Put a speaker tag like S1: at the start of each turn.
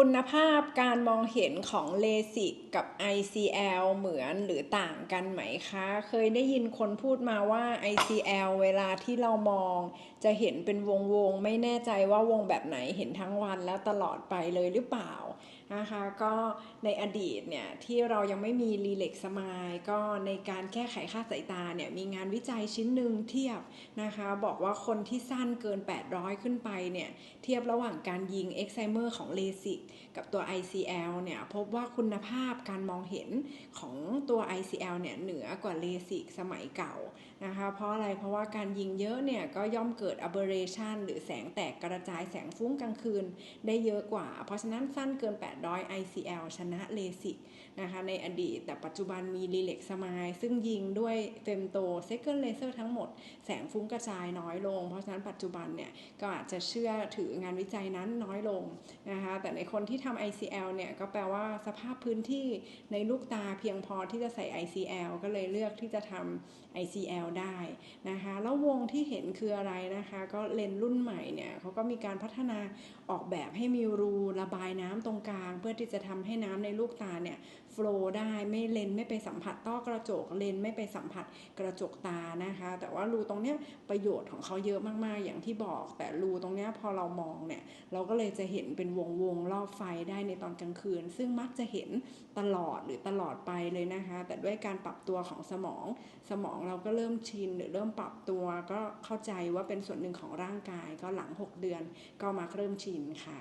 S1: คุณภาพการมองเห็นของเลสิกกับ ICL เหมือนหรือต่างกันไหมคะ เคยได้ยินคนพูดมาว่า ICL เวลาที่เรามอง จะเห็นเป็นวงวงๆไม่แน่ใจว่าวงแบบไหนเห็นทั้งวันแล้วตลอดไปเลยหรือเปล่า นะคะก็ในอดีตเนี่ยที่เรายังไม่มีรีเล็กสมายก็ในการแก้ไขค่าสายตาเนี่ยมีงานวิจัยชิ้นหนึ่งเทียบนะคะบอกว่าคนที่สั้นเกิน 800 ขึ้นไปเนี่ยเทียบระหว่างการยิงเอ็กไซเมอร์ของเลสิกกับตัว ICL เนี่ยพบว่าคุณภาพการมองเห็นของตัว ICL เนี่ยเหนือกว่าเลสิกสมัยเก่านะคะเพราะอะไรเพราะว่าการยิงเยอะเนี่ยก็ย่อมเกิด aberration หรือแสงแตกกระจายแสงฟุ้งกลางคืนได้เยอะกว่า เพราะฉะนั้นสั้นเกิน800 ICL ชนะเลสิกนะคะในอดีต แต่ปัจจุบันมีรีเล็กสมายซึ่งยิงด้วยเฟมโตเซคันเลเซอร์ทั้งหมดแสงฟุ้งกระจายน้อยลง เพราะฉะนั้นปัจจุบันเนี่ย ก็อาจจะเชื่อถืองานวิจัยนั้นน้อยลงนะคะแต่ในคนที่ทำ ICL เนี่ย ก็แปลว่าสภาพพื้นที่ในลูกตาเพียงพอที่จะใส่ ICL ก็เลยเลือกที่จะทำ ICL ได้นะคะแล้ววงที่เห็นคืออะไรนะคะ ก็เลนรุ่นใหม่เนี่ยเขาก็มีการพัฒนาออกแบบให้มีรูระบายน้ำ ตรงกลาง เพื่อที่จะทำให้น้ำในลูกตาเนี่ยโฟลว์ได้ไม่เลนไม่ไปสัมผัสต้อกระจกเลนไม่ไปสัมผัสกระจกตานะคะ แต่ว่ารูตรงเนี้ยประโยชน์ของเขาเยอะมากๆอย่างที่บอก แต่รูตรงเนี้ยพอเรามองเนี่ยเราก็เลยจะเห็นเป็นวงวงๆรอบไฟได้ในตอนกลางคืน ซึ่งมักจะเห็นตลอดหรือตลอดไปเลยนะคะ แต่ด้วยการปรับตัวของสมอง สมองเราก็เริ่มชินหรือเริ่มปรับตัวก็เข้าใจว่าเป็นส่วนหนึ่งของร่างกายก็หลัง 6 เดือนก็มาเริ่มชินค่ะ